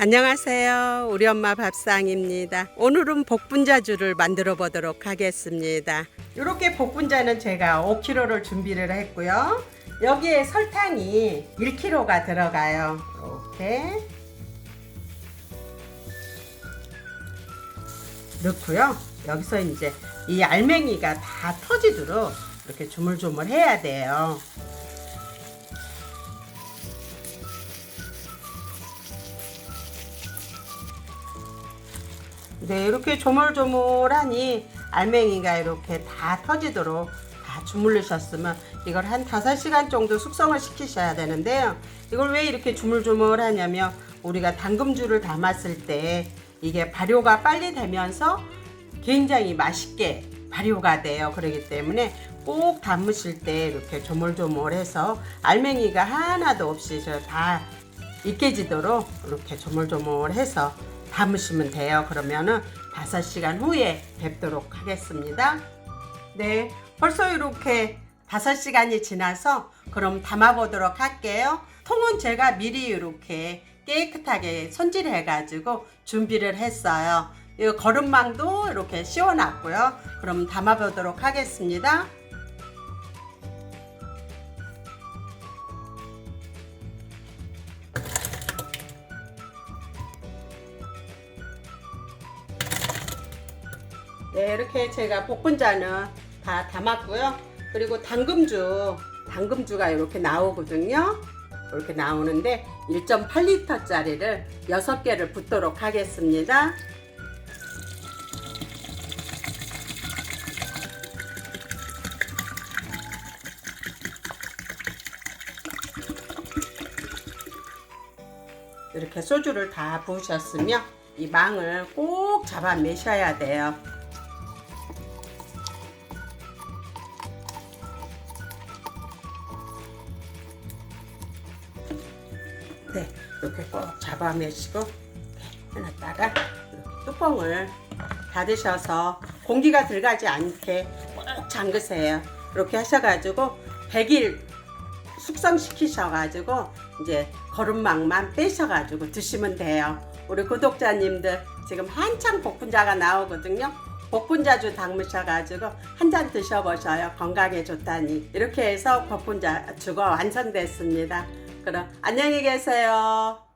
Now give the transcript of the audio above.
안녕하세요. 우리 엄마 밥상입니다. 오늘은 복분자주를 만들어 보도록 하겠습니다. 이렇게 복분자는 제가 5kg를 준비를 했고요. 여기에 설탕이 1kg가 들어가요. 이렇게 넣고요. 여기서 이제 이 알맹이가 다 터지도록 이렇게 조물조물 해야 돼요. 네, 이렇게 조물조물하니 알맹이가 이렇게 다 터지도록 다 주물르셨으면 이걸 한 5시간 정도 숙성을 시키셔야 되는데요. 이걸 왜 이렇게 조물조물하냐면 우리가 당금주를 담았을 때 이게 발효가 빨리 되면서 굉장히 맛있게 발효가 돼요. 그렇기 때문에 꼭 담으실 때 이렇게 조물조물해서 알맹이가 하나도 없이 저 다 익게지도록 이렇게 조물조물해서 담으시면 돼요. 그러면은 5시간 후에 뵙도록 하겠습니다. 네, 벌써 이렇게 5시간이 지나서 그럼 담아보도록 할게요. 통은 제가 미리 이렇게 깨끗하게 손질해가지고 준비를 했어요. 이 거름망도 이렇게 씌워놨고요. 그럼 담아보도록 하겠습니다. 네, 이렇게 제가 볶은자는 다 담았고요. 그리고 당금주, 당금주가 이렇게 나오거든요. 이렇게 나오는데 1.8리터짜리를 6개를 붓도록 하겠습니다. 이렇게 소주를 다 부으셨으면 이 망을 꼭 잡아 매셔야 돼요. 네, 이렇게 꼭 잡아매시고 네, 해놨다가 뚜껑을 닫으셔서 공기가 들어가지 않게 꼭 잠그세요. 이렇게 하셔가지고 100일 숙성시키셔가지고 이제 거름망만 빼셔가지고 드시면 돼요. 우리 구독자님들 지금 한창 복분자가 나오거든요. 복분자주 담으셔가지고 한 잔 드셔보셔요. 건강에 좋다니. 이렇게 해서 복분자주가 완성됐습니다. 그럼 안녕히 계세요.